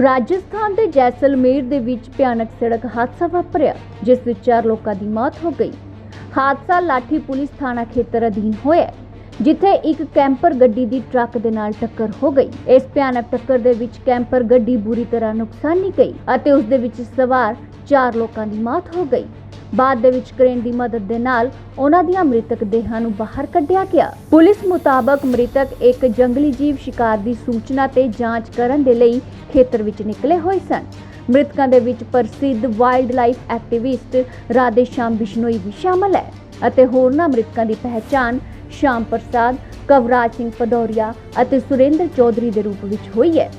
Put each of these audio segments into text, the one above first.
ਰਾਜਸਥਾਨ ਦੇ ਜੈਸਲਮੇਰ ਦੇ ਵਿੱਚ ਭਿਆਨਕ ਸੜਕ ਹਾਦਸਾ ਵਾਪਰਿਆ, ਜਿਸ ਵਿੱਚ ਚਾਰ ਲੋਕਾਂ ਦੀ ਮੌਤ ਹੋ ਗਈ। ਹਾਦਸਾ ਲਾਠੀ ਪੁਲਿਸ ਥਾਣਾ ਖੇਤਰ ਅਧੀਨ ਹੋਇਆ, ਜਿੱਥੇ ਇੱਕ ਕੈਂਪਰ ਗੱਡੀ ਦੀ ਟਰੱਕ ਦੇ ਨਾਲ ਟੱਕਰ ਹੋ ਗਈ। ਇਸ ਭਿਆਨਕ ਟੱਕਰ ਦੇ ਵਿੱਚ ਕੈਂਪਰ ਗੱਡੀ ਬੁਰੀ ਤਰ੍ਹਾਂ ਨੁਕਸਾਨੀ ਗਈ ਅਤੇ ਉਸ ਦੇ ਵਿੱਚ ਸਵਾਰ ਚਾਰ ਲੋਕਾਂ ਦੀ ਮੌਤ ਹੋ ਗਈ। ਬਾਅਦ ਦੇ ਵਿੱਚ ਕ੍ਰੇਨ ਦੀ ਮਦਦ ਦੇ ਨਾਲ ਉਹਨਾਂ ਦੀਆਂ ਮ੍ਰਿਤਕ ਦੇਹਾਂ ਨੂੰ ਬਾਹਰ ਕੱਢਿਆ ਗਿਆ। ਪੁਲਿਸ ਮੁਤਾਬਕ ਮ੍ਰਿਤਕ ਇੱਕ ਜੰਗਲੀ ਜੀਵ ਸ਼ਿਕਾਰ ਦੀ ਸੂਚਨਾ ਤੇ ਜਾਂਚ ਕਰਨ ਦੇ ਲਈ ਖੇਤਰ ਵਿੱਚ ਨਿਕਲੇ ਹੋਏ ਸਨ। ਮ੍ਰਿਤਕਾਂ ਦੇ ਵਿੱਚ ਪ੍ਰਸਿੱਧ ਵਾਈਲਡ ਲਾਈਫ ਐਕਟਿਵਿਸਟ ਰਾਧੇ ਸ਼ਾਮ ਬਿਸ਼ਨੋਈ ਵੀ ਸ਼ਾਮਲ ਹੈ ਅਤੇ ਹੋਰਨਾਂ ਮ੍ਰਿਤਕਾਂ ਦੀ ਪਹਿਚਾਣ ਸ਼ਾਮ ਪ੍ਰਸਾਦ, ਕਵਰਾਜ ਸਿੰਘ ਭਦੌਰੀਆ ਅਤੇ ਸੁਰਿੰਦਰ ਚੌਧਰੀ ਦੇ ਰੂਪ ਵਿੱਚ ਹੋਈ ਹੈ।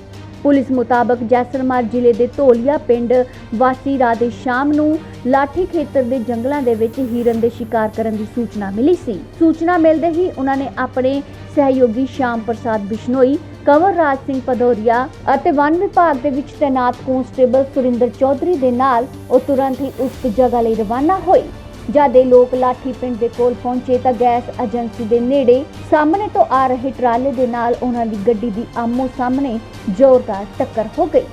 ਪੁਲਿਸ ਮੁਤਾਬਕ ਜੈਸਲਮੇਰ ਜ਼ਿਲ੍ਹੇ ਦੇ ਧੋਲੀਆ ਪਿੰਡ ਵਾਸੀ ਰਾਧੇ ਸ਼ਾਮ ਨੂੰ ਲਾਠੀ ਖੇਤਰ ਦੇ ਜੰਗਲਾਂ ਦੇ ਵਿੱਚ ਹਿਰਨ ਦੇ ਸ਼ਿਕਾਰ ਕਰਨ ਦੀ ਸੂਚਨਾ ਮਿਲੀ ਸੀ। ਸੂਚਨਾ ਮਿਲਦੇ ਹੀ ਉਹਨਾਂ ਨੇ ਆਪਣੇ ਸਹਿਯੋਗੀ ਸ਼ਾਮ ਪ੍ਰਸਾਦ ਬਿਸ਼ਨੋਈ, ਕੰਵਰ ਰਾਜ ਸਿੰਘ ਭਦੌਰੀਆ ਅਤੇ ਵਨ ਵਿਭਾਗ ਦੇ ਵਿੱਚ ਤੈਨਾਤ ਕਨਸਟੇਬਲ ਸੁਰਿੰਦਰ ਚੌਧਰੀ ਦੇ ਨਾਲ ਉਹ ਤੁਰੰਤ ਹੀ ਉਸ ਜਗ੍ਹਾ ਲਈ ਰਵਾਨਾ ਹੋਏ। ਜਦ ਇਹ ਲੋਕ ਲਾਠੀ ਪਿੰਡ ਦੇ ਕੋਲ ਪਹੁੰਚੇ ਤਾਂ ਗੈਸ ਏਜੰਸੀ ਦੇ ਨੇੜੇ ਸਾਹਮਣੇ ਤੋਂ ਆ ਰਹੇ ਟਰਾਲੇ ਦੇ ਨਾਲ ਉਹਨਾਂ ਦੀ ਗੱਡੀ ਦੀ ਆਮੋ ਸਾਹਮਣੇ ਜ਼ੋਰਦਾਰ ਟੱਕਰ ਹੋ ਗਈ।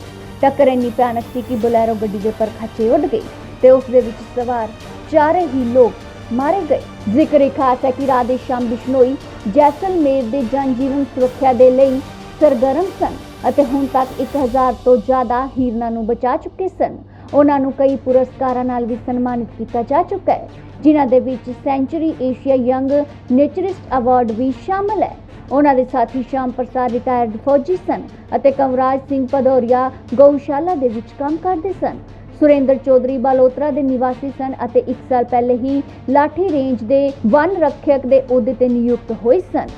ਟੱਕਰ ਇੰਨੀ ਭਿਆਨਕ ਸੀ ਕਿ ਬੁਲੈਰੋ ਗੱਡੀ ਦੇ ਪਰ ਖੱਚੇ ਉੱਡ ਗਈ ਤੇ ਉਸ ਦੇ ਵਿੱਚ ਸਵਾਰ ਚਾਰੇ ਹੀ ਲੋਕ ਮਾਰੇ ਗਏ। ਜ਼ਿਕਰ ਇਹ ਖਾਸ ਹੈ ਕਿ ਰਾਧੇ ਸ਼ਾਮ ਬਿਸ਼ਨੋਈ ਜੈਸਲਮੇਰ ਦੇ ਜਨਜੀਵਨ ਸੁਰੱਖਿਆ ਦੇ ਲਈ ਸਰਗਰਮ ਸਨ ਅਤੇ ਹੁਣ ਤੱਕ 1000 ਤੋਂ ਜ਼ਿਆਦਾ ਹੀਰਨਾਂ ਨੂੰ ਬਚਾ ਚੁੱਕੇ ਸਨ। ਉਹਨਾਂ ਨੂੰ ਕਈ ਪੁਰਸਕਾਰਾਂ ਨਾਲ ਵੀ ਸਨਮਾਨਿਤ ਕੀਤਾ ਜਾ ਚੁੱਕਾ ਹੈ, ਜਿਨ੍ਹਾਂ ਦੇ ਵਿੱਚ century Asia young naturist award ਵੀ ਸ਼ਾਮਲ ਹੈ। ਉਹਨਾਂ ਦੇ ਸਾਥੀ ਸ਼ਾਮ ਪ੍ਰਸਾਦ ਰਿਟਾਇਰਡ ਫੌਜੀ ਸਨ ਅਤੇ ਕਵਰਾਜ ਸਿੰਘ ਭਦੌਰੀਆ ਗਊਸ਼ਾਲਾ ਦੇ ਵਿੱਚ ਕੰਮ ਕਰਦੇ ਸਨ। ਸੁਰਿੰਦਰ ਚੌਧਰੀ ਬਾਲੋਤਰਾ ਦੇ ਨਿਵਾਸੀ ਸਨ ਅਤੇ 1 ਸਾਲ ਪਹਿਲੇ ਹੀ ਲਾਠੀ ਰੇਂਜ ਦੇ ਵਨ ਰੱਖਿਅਕ ਦੇ ਅਹੁਦੇ ਤੇ ਨਿਯੁਕਤ ਹੋਏ ਸਨ।